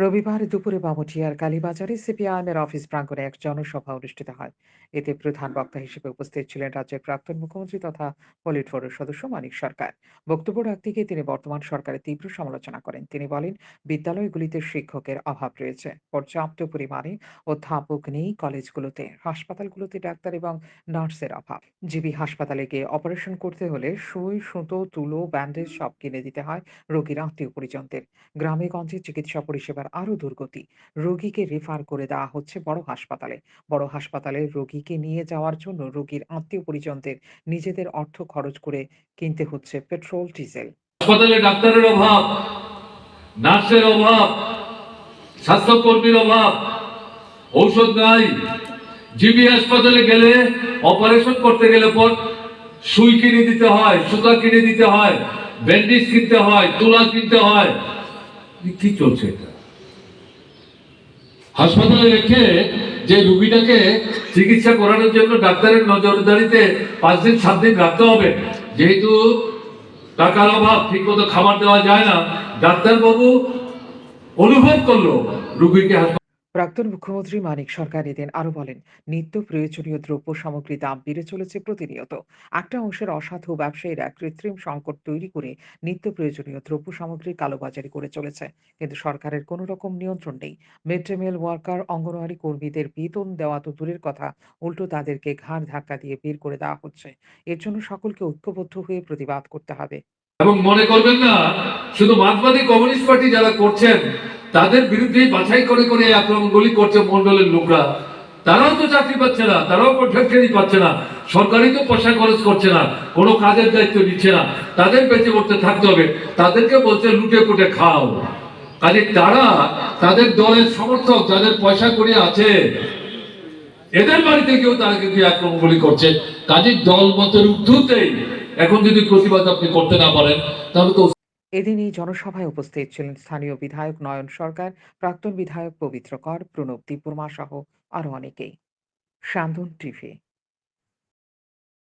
রবিবার দুপুরে বামুটিয়ার কালীবাজারে সিপিআইএমের অফিস প্রাঙ্গণে এক জনসভা অনুষ্ঠিত হয়। এতে প্রধান বক্তা হিসেবে উপস্থিত ছিলেন রাজ্যের প্রাক্তন মুখ্যমন্ত্রী তথা পলিট ব্যুরোর সদস্য মানিক সরকার। বক্তব্য রাখতে গিয়ে তিনি বর্তমান সরকারের তীব্র সমালোচনা করেন। তিনি বলেন, বিদ্যালয়গুলিতে শিক্ষকের অভাব রয়েছে। পর্যাপ্ত পরিমাণে অধ্যাপক নেই কলেজগুলোতে, হাসপাতালগুলোতে ডাক্তার এবং নার্সের অভাব। জিবি হাসপাতালে গিয়ে অপারেশন করতে হলে সুই, সুতো, তুলো, ব্যান্ডেজ সব কিনে দিতে হয় রোগীর আত্মীয় পরিজনদের। গ্রামে গঞ্জে চিকিৎসা পরিষেবার আরও দুর্গতি। রোগীকে রেফার করে দেওয়া হচ্ছে বড় হাসপাতালে। বড় হাসপাতালে রোগীকে নিয়ে যাওয়ার জন্য রোগীর আত্মীয় পরিজনদের নিজেদের অর্থ খরচ করে কিনতে হচ্ছে পেট্রোল, ডিজেল। হাসপাতালে ডাক্তারের অভাব, নার্সের অভাব, স্বাস্থ্যকর্মীর অভাব, ঔষধ নাই। জিবি হাসপাতালে গেলে অপারেশন করতে গেলে পর সুই কিনে দিতে হয়, সুতা কিনে দিতে হয়, ব্যান্ডেজ কিনতে হয়, তুলা কিনতে হয়। কি চলছে এটা? হাসপাতালে রেখে যে রুগীটাকে চিকিৎসা করানোর জন্য ডাক্তারের নজরদারিতে পাঁচ দিন, সাত দিন রাখতে হবে। যেহেতু টাকার অভাব ঠিক মতো খাবার দেওয়া যায় না, ডাক্তারবাবু অনুভব করল রুগীকে প্রাক্তন মুখ্যমন্ত্রী মানিক সরকার এদিন আরও বলেন, নিত্য প্রয়োজনীয় দ্রব্য সামগ্রী দাম বেড়ে চলেছে প্রতিনিয়ত। একটা অংশের অসাধু ব্যবসায়ীরা কৃত্রিম সংকট তৈরি করে নিত্য প্রয়োজনীয় দ্রব্য সামগ্রী কালোবাজারি করে চলেছে। কিন্তু সরকারের কোনো রকম নিয়ন্ত্রণ নেই। Mid day meal worker, anganwadi কর্মীদের বেতন দেওয়া তো দূরের কথা, উল্টো তাদেরকে ঘাড় ধাক্কা দিয়ে বের করে দেওয়া হচ্ছে। এর জন্য সকলকে ঐক্যবদ্ধ হয়ে প্রতিবাদ করতে হবে। এবং মনে করবেন না, শুধু মার্ক্সবাদী কমিউনিস্ট পার্টি যারা করছেন তাদের বিরুদ্ধে বাছাই করে করে এই আক্রমণগুলি করছে মন্ডলের লোকরা। তারাও তো চাকরি পাচ্ছে না, তারাও কন্ট্রাক্টারি পাচ্ছে না, সরকারই তো পয়সা খরচ করছে না, কোনো কাজের দায়িত্ব নিচ্ছে না। তাদের বেঁচে পড়তে থাকতে হবে, তাদেরকে বলছে লুটে পুটে খাও। কাজে তারা তাদের দলের সমর্থক, যাদের পয়সা করে আছে, এদের বাড়িতে কেউ তারা কিন্তু এই আক্রমণগুলি করছে। কাজে দল মতের ঊর্ধ্বতেই এখন যদি প্রতিবাদ আপনি করতে না পারেন, তাহলে তো এদিন এই জনসভায় উপস্থিত ছিলেন স্থানীয় বিধায়ক নয়ন সরকার, প্রাক্তন বিধায়ক পবিত্র কর, প্রণব দীপুরমা সহ আরও অনেকেই। শান্তন টিভি